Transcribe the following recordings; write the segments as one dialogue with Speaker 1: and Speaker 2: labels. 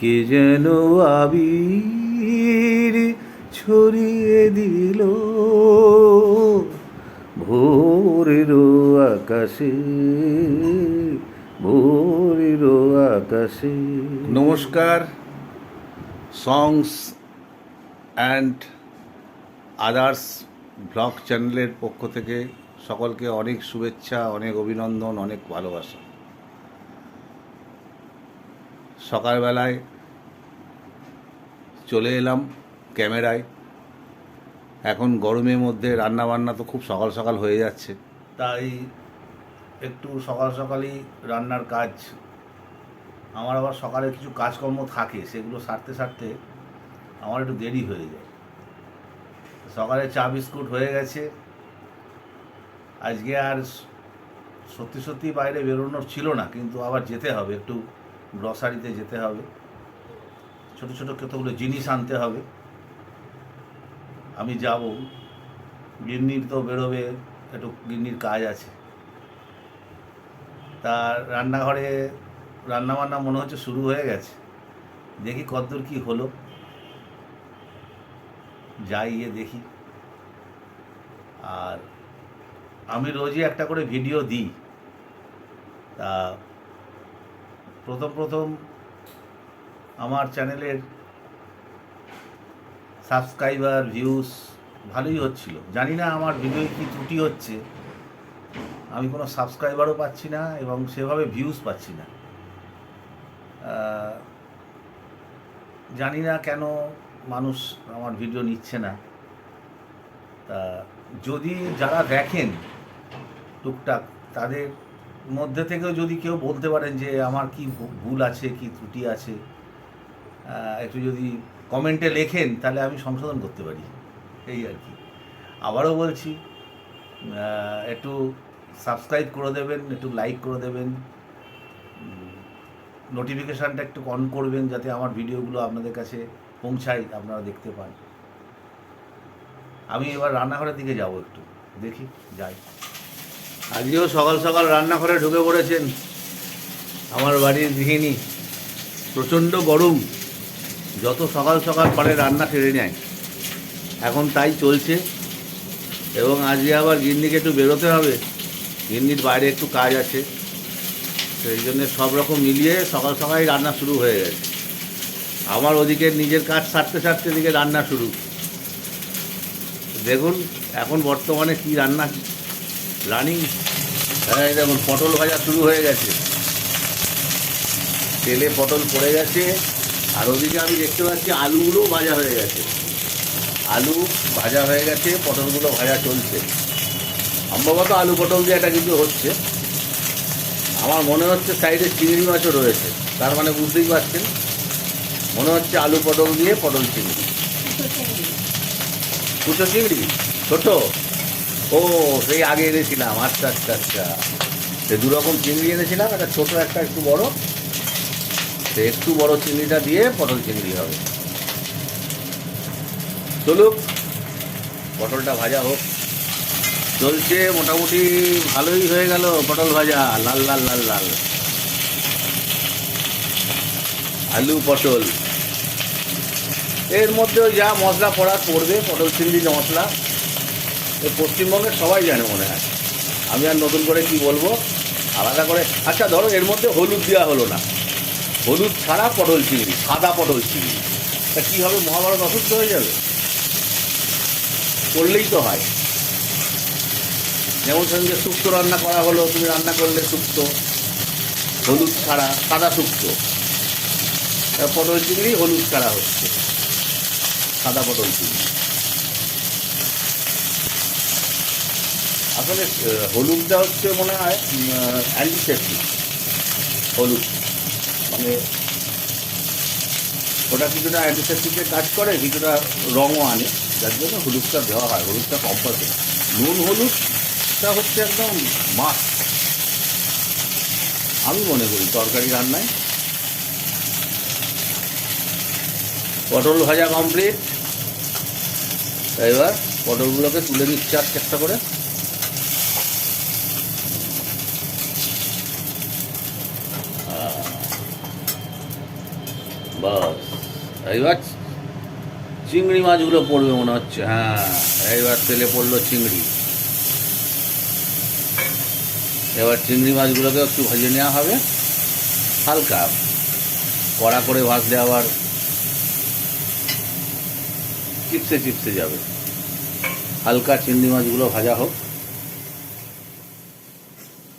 Speaker 1: কে যেন আবির ছড়িয়ে দিল। ভোরের আকাশে ভোরের আকাশে। নমস্কার। সংস অ্যান্ড আদার্স ব্লগ চ্যানেলের পক্ষ থেকে সকলকে অনেক শুভেচ্ছা, অনেক অভিনন্দন, অনেক ভালোবাসা। সকালবেলায় চলে এলাম ক্যামেরায়। এখন গরমের মধ্যে রান্না বান্না তো খুব সকাল সকাল হয়ে যাচ্ছে। তাই একটু সকাল সকালই রান্নার কাজ। আমার আবার সকালে কিছু কাজকর্ম থাকে, সেগুলো সারতে সারতে আমার একটু দেরি হয়ে যায়। সকালে চা বিস্কুট হয়ে গেছে। আজকে আর সত্যি সত্যি বাইরে বেরোনোর ছিল না, কিন্তু আবার যেতে হবে একটু। গ্রসারিতে যেতে হবে। ছোট ছোট কতগুলো জিনিস আনতে হবে। আমি যাব। গিন্নির তো বেরোবে, একটু গিন্নির কাজ আছে। তা রান্নাঘরে রান্নাবান্না মনে হচ্ছে শুরু হয়ে গেছে। দেখি কতদূর কি হলো। যাই গিয়ে দেখি। আর আমি রোজই একটা করে ভিডিও দিই। তা প্রথম প্রথম আমার চ্যানেলের সাবস্ক্রাইবার ভিউজ ভালোই হচ্ছিল। জানি না আমার ভিডিও কি ত্রুটি হচ্ছে। আমি কোনো সাবস্ক্রাইবারও পাচ্ছি না এবং সেভাবে ভিউজ পাচ্ছি না। জানি না কেন মানুষ আমার ভিডিও নিচ্ছে না। তা যদি যারা দেখেন টুকটাক, তাদের মধ্যে থেকেও যদি কেউ বলতে পারেন যে আমার কি ভুল আছে, কি ত্রুটি আছে একটু যদি কমেন্টে লেখেন, তাহলে আমি সংশোধন করতে পারি। এই আর কি। আবারও বলছি একটু সাবস্ক্রাইব করে দেবেন, একটু লাইক করে দেবেন। নোটিফিকেশানটা একটু অন করবেন, যাতে আমার ভিডিওগুলো আপনাদের কাছে পৌঁছায়, আপনারা দেখতে পান। আমি এবার রান্নাঘরের দিকে যাব একটু। দেখি, যাই। আজকেও সকাল সকাল রান্নাঘরে ঢুকে পড়েছেন। আমার বাড়ির গৃহিণী। প্রচণ্ড গরম। যত সকাল সকাল পারে রান্না সেরে নেয়। এখন তাই চলছে। এবং আজকে আবার গিন্নিকে একটু বেরোতে হবে। গিন্নির বাইরে একটু কাজ আছে। সেই জন্য সব রকম মিলিয়ে সকাল সকালই রান্না শুরু হয়ে গেছে। আমার ওদিকে নিজের কাজ সারতে সারতে এদিকে রান্না শুরু। দেখুন, এখন বর্তমানে কি রান্না রানিং হ্যাঁ এই দেখুন পটল ভাজা শুরু হয়ে গেছে। তেলে পটল পড়ে গেছে আর ওদিকে আমি দেখতে পাচ্ছি আলুগুলোও ভাজা হয়ে গেছে। আলু ভাজা হয়ে গেছে পটলগুলো ভাজা চলছে। সম্ভবত আলু পটল দিয়ে একটা কিন্তু হচ্ছে। আমার মনে হচ্ছে সাইডে চিংড়ি মাছও রয়েছে তার মানে বুঝতেই পারছেন। মনে হচ্ছে আলু পটল দিয়ে পটল চিংড়ি। কুচো চিংড়ি ছোট? ও, সেই আগে এনেছিলাম। আচ্ছা আচ্ছা আচ্ছা। সে দু রকম চিংড়ি এনেছিলাম, একটা ছোট, একটা একটু বড়। সে একটু বড় চিংড়িটা দিয়ে পটল চিংড়ি হবে। চলুক পটলটা ভাজা হোক। চলছে মোটামুটি ভালোই হয়ে গেল পটল ভাজা। লাল লাল লাল লাল। আলু, পটল। এর মধ্যেও যা মশলা পড়ার পড়বে, পটল, চিংড়ি, মশলা। পশ্চিমবঙ্গের সবাই জানে মনে হয়। আমি আর নতুন করে কি বলব? আলাদা করে আচ্ছা ধরো এর মধ্যে হলুদ দেওয়া হলো না। হলুদ ছাড়া পটল চিংড়ি, সাদা পটল চিংড়ি। তা কী হবে? মহাভারত অসুস্থ হয়ে যাবে? করলেই তো হয়। যেমন সঙ্গে শুক্তো রান্না করা হলো, তুমি রান্না করলে শুক্তো। হলুদ ছাড়া সাদা শুক্তো। পটল চিংড়ি হলুদ ছাড়া হচ্ছে। সাদা পটল চিংড়ি। আসলে হলুদটা হচ্ছে মনে হয় অ্যান্টিসেপ্টিক হলুদ। মানে ওটা কিছুটা অ্যান্টিসেপ্টিকের কাজ করে, কিছুটা রঙও আনে। যার জন্য হলুদটা দেওয়া হয়, হলুদটা কম্পালসারি নুন হলুদটা হচ্ছে একদম মাছ আমি মনে করি, তরকারি রান্নায়। পটল ভাজা কমপ্লিট এবার পটলগুলোকে তুলে নিচ্ছে আস্তে একটা করে। বাস। এইবার চিংড়ি মাছগুলো পড়বে মনে হচ্ছে হ্যাঁ। এইবার তেলে পড়ল চিংড়ি। এবার চিংড়ি মাছগুলোকে একটু ভেজে নেওয়া হবে, হালকা। কড়া করে ভাজলে আবার চিপসে চিপসে যাবে। হালকা চিংড়ি মাছগুলো ভাজা হোক।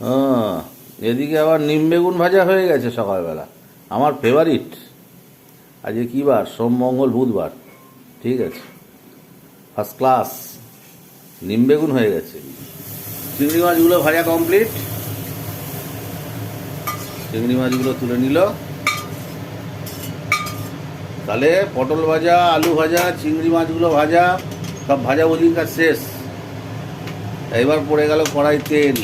Speaker 1: হ্যাঁ এদিকে আবার নিম বেগুন ভাজা হয়ে গেছে সকালবেলা। আমার ফেভারিট আজকে কী বার? সোম, মঙ্গল, বুধবার। ঠিক আছে। ফার্স্ট ক্লাস নিম বেগুন হয়ে গেছে। চিংড়ি মাছগুলো ভাজা কমপ্লিট চিংড়ি মাছগুলো তুলে নিল। তাহলে পটল ভাজা, আলু ভাজা, চিংড়ি মাছগুলো ভাজা, সব ভাজাভুজির কাজ শেষ। এবার পড়ে গেল কড়াই তেল।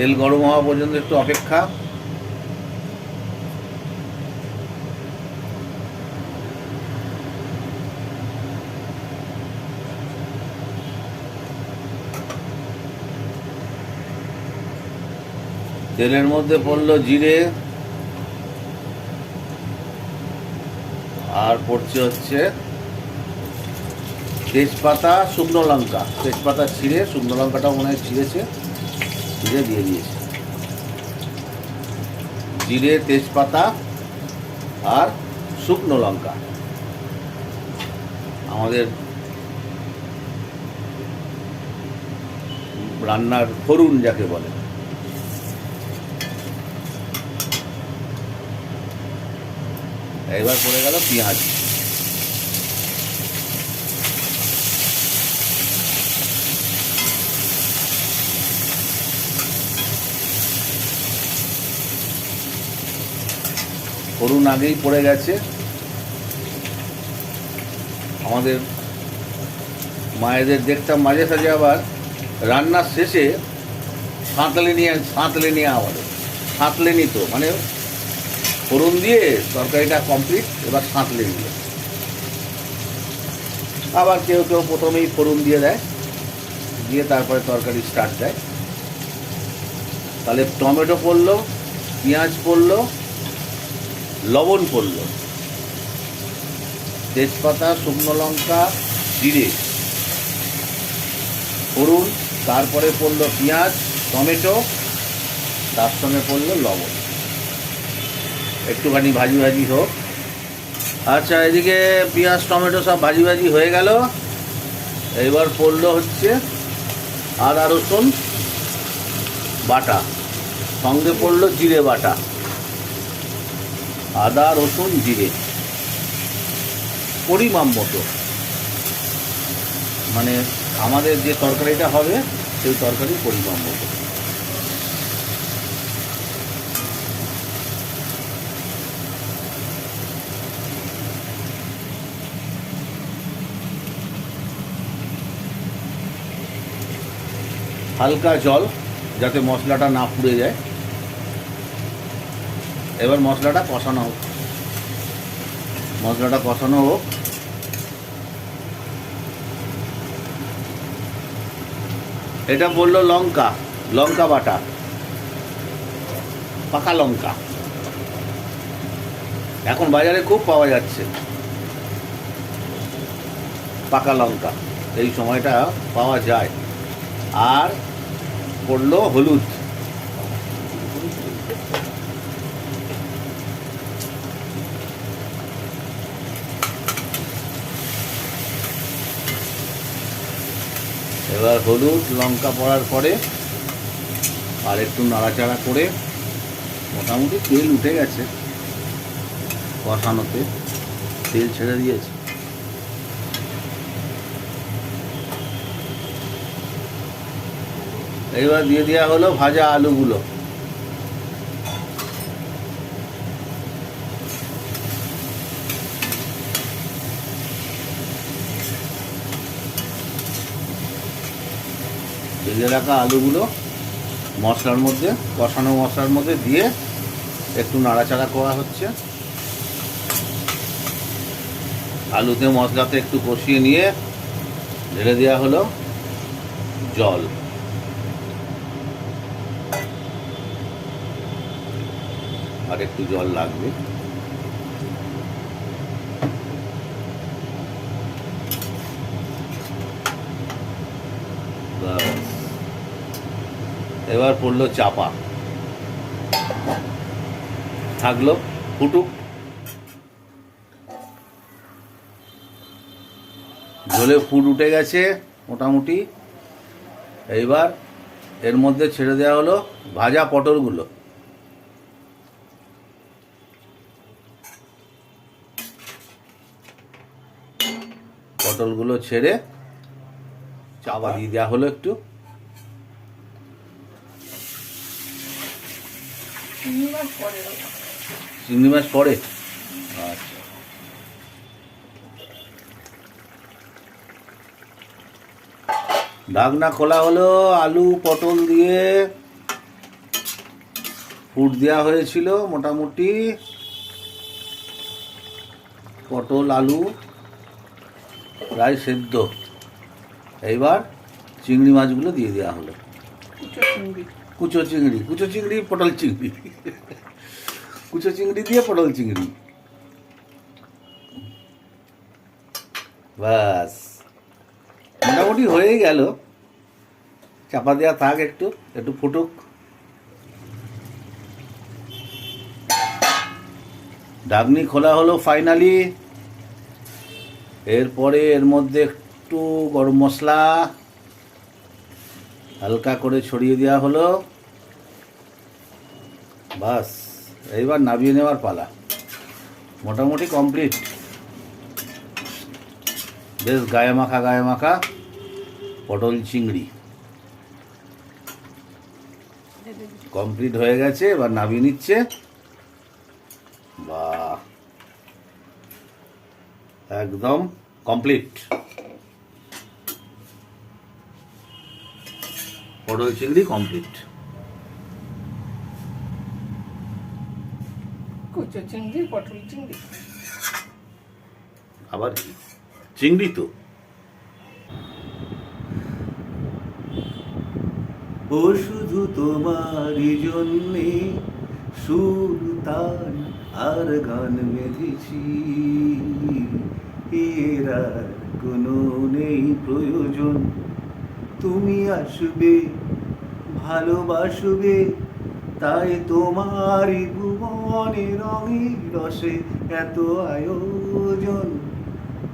Speaker 1: তেল গরম হওয়া পর্যন্ত একটু অপেক্ষা। তেলের মধ্যে পড়ল জিরে। আর পড়ছে হচ্ছে তেজপাতা, শুকনো লঙ্কা। তেজপাতা ছিঁড়ে, শুকনো লঙ্কাটা মনে হয় ছিঁড়েছে। ছিঁড়ে দিয়ে দিয়েছে। জিরে, তেজপাতা আর শুকনো লঙ্কা। আমাদের রান্নার ফরুন যাকে বলে। এবার পড়ে গেল পেঁয়াজ। ফোড়ন আগেই পড়ে গেছে। আমাদের মায়েদের দেখতাম মাঝে সাঝে আবার রান্নার শেষে সাঁতলে নিয়ে সাঁতলে নিয়ে আবার সাঁতলে নিত মানে ফোড়ন দিয়ে তরকারিটা কমপ্লিট এবার সাঁতলে নিল। আবার কেউ কেউ প্রথমেই ফোড়ন দিয়ে দেয়, দিয়ে তারপরে তরকারি স্টার্ট দেয়। তাহলে টমেটো পড়ল, পেঁয়াজ পড়ল লবণ পড়ল। তেজপাতা, শুকনো লঙ্কা, জিরে। ফোড়ন তারপরে পড়ল পেঁয়াজ, টমেটো, তার সঙ্গে পড়ল লবণ। একটুখানি ভাজি ভাজি হোক। আচ্ছা এদিকে পেঁয়াজ, টমেটো সব ভাজি ভাজি হয়ে গেল। এবার পড়ল হচ্ছে আদা, রসুন বাটা। সঙ্গে পড়ল জিরে বাটা। আদা, রসুন, জিরে। পরিমাণ মতো। মানে আমাদের যে তরকারিটা হবে, সেই তরকারি পরিমাণ মতো। হালকা জল, যাতে মশলাটা না পুড়ে যায়। এবার মশলাটা কষানো হোক। মশলাটা কষানো হোক। এটা বলল লঙ্কা লঙ্কা বাটা, পাকা লঙ্কা। এখন বাজারে খুব পাওয়া যাচ্ছে। পাকা লঙ্কা, এই সময়টা পাওয়া যায়। আর পড়ল হলুদ। এবার হলুদ, লঙ্কা পড়ার পরে আর একটু নাড়াচাড়া করে মোটামুটি তেল উঠে গেছে কষানোতে। তেল ছেড়ে দিয়েছে। এইবার দিয়ে দেওয়া হলো ভাজা আলুগুলো। ভেজে রাখা আলুগুলো মশলার মধ্যে, কষানো মশলার মধ্যে দিয়ে একটু নাড়াচাড়া করা হচ্ছে। আলুতে মশলাতে একটু কষিয়ে নিয়ে ঢেলে দেওয়া হলো জল। আর একটু জল লাগবে। এবার পড়ল চাপা। থাকল ফুটুক ঝোলে ফুট উঠে গেছে মোটামুটি। এইবার এর মধ্যে ছেড়ে দেওয়া হলো ভাজা পটলগুলো। পটলগুলো ছেড়ে চাপা দিয়ে দেওয়া হলো একটু।
Speaker 2: চিংড়ি মাছ পরে
Speaker 1: পড়ে? আচ্ছা। ঢাকনা খোলা হলো আলু পটল দিয়ে ফুট দেওয়া হয়েছিল মোটামুটি। পটল আলু প্রায় সেদ্ধ। এইবার চিংড়ি মাছগুলো দিয়ে দেওয়া হলো।
Speaker 2: চিংড়ি।
Speaker 1: কুচো চিংড়ি কুচো চিংড়ি, পটল চিংড়ি। কুচো চিংড়ি দিয়ে পটল চিংড়ি। বাস। মোটামুটি হয়ে গেল। চাপা দেওয়া থাক একটু একটু ফুটুক। ঢাকনি খোলা হলো ফাইনালি এরপরে এর মধ্যে একটু গরম মশলা। হালকা করে ছড়িয়ে দেওয়া হলো। বাস, এইবার নামিয়ে নেওয়ার পালা। মোটামুটি কমপ্লিট। বেশ গায়ে মাখা গায়ে মাখা পটল চিংড়ি। কমপ্লিট হয়ে গেছে, এবার নামিয়ে নিচ্ছে। বাহ। একদম কমপ্লিট। পটল চিংড়ি কমপ্লিট
Speaker 2: কুচো চিংড়ি পটল চিংড়ি।
Speaker 1: আবার কি? চিংড়ি তো। ও শুধু তোমারই জন্যে সুর তান আর গান বেঁধেছি। এর কোনো নেই প্রয়োজন। তুমি আসবে, ভালোবাসবে, তাই তোমারই ভুবনে রঙে রসে এত আয়োজন।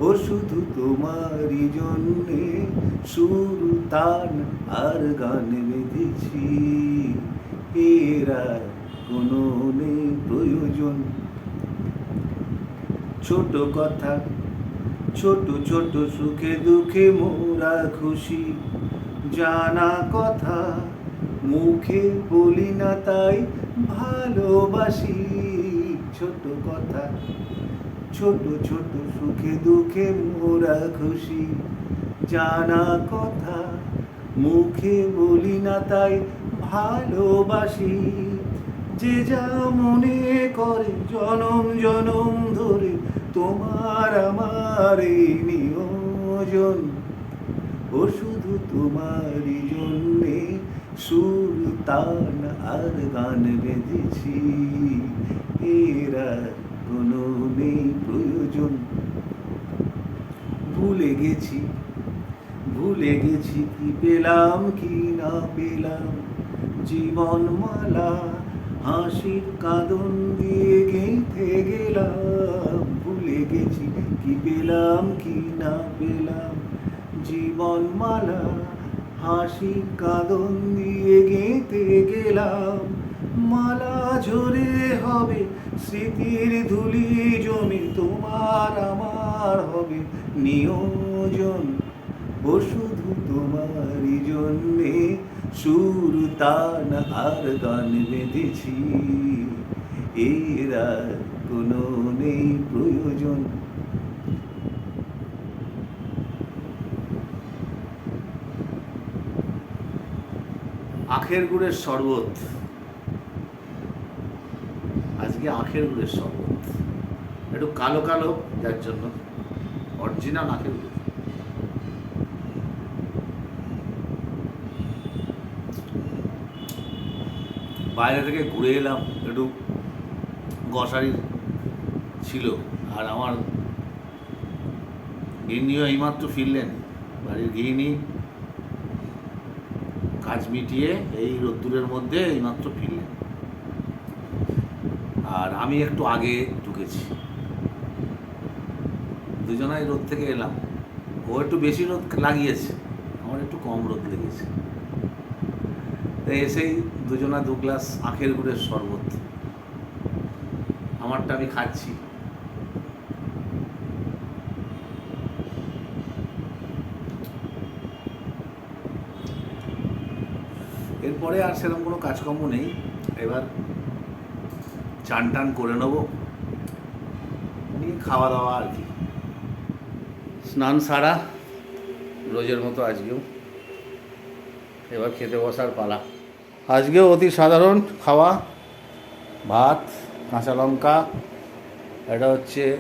Speaker 1: ও শুধু তোমারই জন্যে সুর তান আর গান বেঁধেছি। এরা কোনো নেই প্রয়োজন। ছোট কথা, ছোট ছোট সুখে দুঃখে মোরা খুশি। জানা কথা, মুখে বলি না তাই ভালোবাসি। ছোট কথা, ছোট ছোট সুখে দুঃখে মোরা খুশি। জানা কথা, মুখে বলি না তাই ভালোবাসি। যে যা মনে করে জনম জনম ধরে তোমার আমার এই নিয়োজন। ও শুধু তোমারই জন্যে। সুর তান আর গান বেঁধেছি। এরা কোনো নেই প্রয়োজন। ভুলে গেছি ভুলে গেছি কি পেলাম, কি না পেলাম। জীবন মালা হাসির কাঁদন দিয়ে গেঁথে গেলাম। ভুলে গেছি কি পেলাম, কি না পেলাম। জীবন মালা, হাসি কাঁদন দিয়ে গেঁথে গেলাম। মালা ঝরে হবে, স্মৃতির ধুলি জমি, তোমার আমার হবে নিয়োজন। ও শুধু তোমারই জন্যে সুর তান আর গান বেঁধেছি। এরা কোনো নেই প্রয়োজন। আখের গুড়ের শরবত। আজকে আখের গুড়ের শরবত। একটু কালো কালো, যার জন্য অরিজিনাল আখের গুড়। বাইরে থেকে ঘুরে এলাম, একটু গসারি ছিল, আর আমার গিন্নিও এইমাত্র ফিরলেন, বাড়ির গৃহিণী। কাজ মিটিয়ে এই রোদ্দুরের মধ্যে এইমাত্র ফিরলেন। আর আমি একটু আগে ঢুকেছি। দুজনাই রোদ থেকে এলাম। ও একটু বেশি রোদ লাগিয়েছে, আমার একটু কম রোদ লেগেছে। তাই এসেই দুজনা দু গ্লাস আখের গুড়ের শরবত। আমারটা আমি খাচ্ছি। এরপরে আর সেরকম কোনো কাজকর্ম নেই। এবার চান টান করে নেব। নিয়ে খাওয়া দাওয়া আর কি। স্নান সারা, রোজের মতো আজকেও। এবার খেতে বসার পালা। আজকেও অতি সাধারণ খাওয়া, ভাত, কাঁচা লঙ্কা, এটা হচ্ছে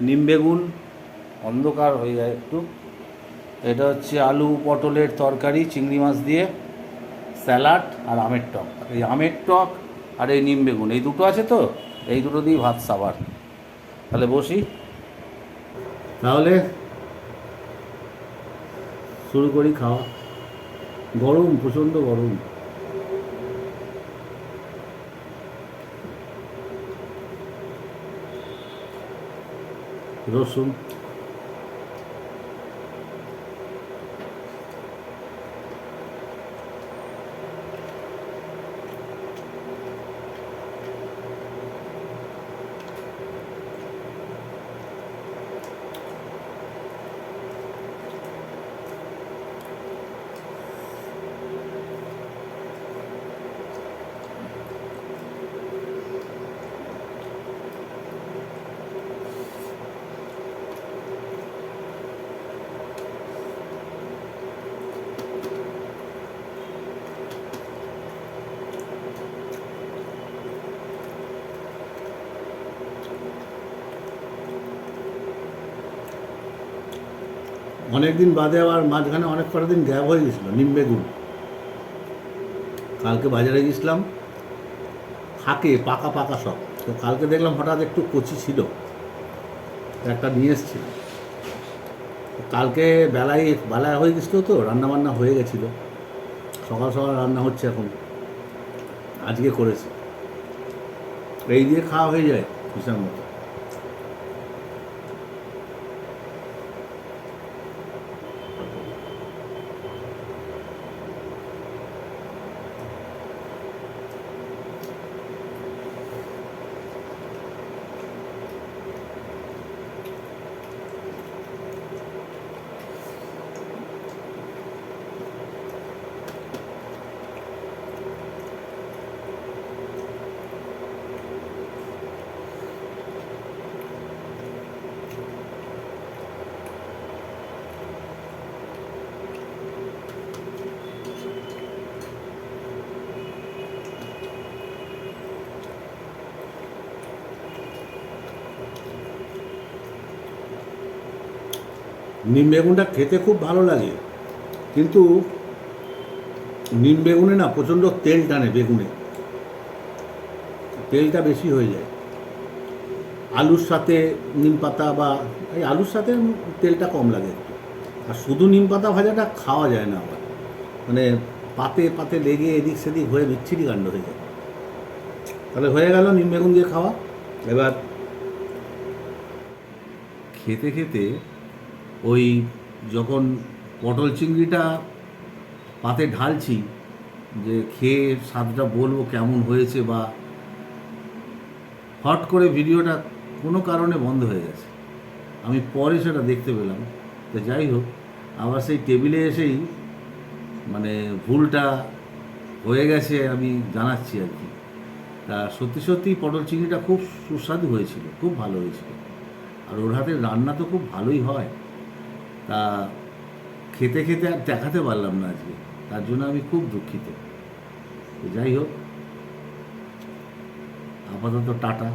Speaker 1: নিম বেগুন, অন্ধকার হয়ে যায় একটু। এটা হচ্ছে আলু পটলের তরকারি, চিংড়ি মাছ দিয়ে। স্যালাড আর আমের টক। এই আমের টক আর এই নিম বেগুন, এই দুটো আছে তো? এই দুটো দিয়েই ভাত সাবার। তাহলে বসি। তাহলে শুরু করি খাওয়া। গরম, প্রচণ্ড গরম। রসুন। অনেক দিন বাদে আবার মাঝখানে অনেক কটা দিন গ্যাপ হয়ে গেছিল, নিম বেগুন। কালকে বাজারে গেছিলাম, থাকে, পাকা পাকা সব। তো কালকে দেখলাম হঠাৎ একটু কচি ছিল, একটা নিয়ে এসছিল। কালকে বেলায় বেলায় হয়ে গেছিল তো রান্না বান্না হয়ে গেছিল। সকাল সকাল রান্না হচ্ছে এখন, আজকে করেছে। এই দিয়ে খাওয়া হয়ে যায়, হিসাব মতো। নিম বেগুনটা খেতে খুব ভালো লাগে। কিন্তু নিম বেগুনে না প্রচণ্ড তেল টানে বেগুনে। তেলটা বেশি হয়ে যায়। আলুর সাথে নিম পাতা বা এই আলুর সাথে তেলটা কম লাগে একটু। আর শুধু নিম পাতা ভাজাটা খাওয়া যায় না আবার। মানে পাতে পাতে লেগে এদিক সেদিক হয়ে বিচ্ছিরি কাণ্ড হয়ে যায়। তাহলে হয়ে গেল নিম বেগুন দিয়ে খাওয়া। এবার খেতে খেতে ওই যখন পটল চিংড়িটা পাতে ঢালছি যে খেয়ে স্বাদটা বলব কেমন হয়েছে বা হট করে ভিডিওটা কোনো কারণে বন্ধ হয়ে গেছে। আমি পরে সেটা দেখতে পেলাম। তো যাই হোক, আবার সেই টেবিলে এসেই মানে ভুলটা হয়ে গেছে আমি জানাচ্ছি আর কি। তা সত্যি সত্যি পটল চিংড়িটা খুব সুস্বাদু হয়েছিল, খুব ভালো হয়েছিল। আর ওর হাতে রান্না তো খুব ভালোই হয়। তা খেতে খেতে আর দেখাতে পারলাম না আজকে। তার জন্য আমি খুব দুঃখিত। যাই হোক, আপাতত টাটা।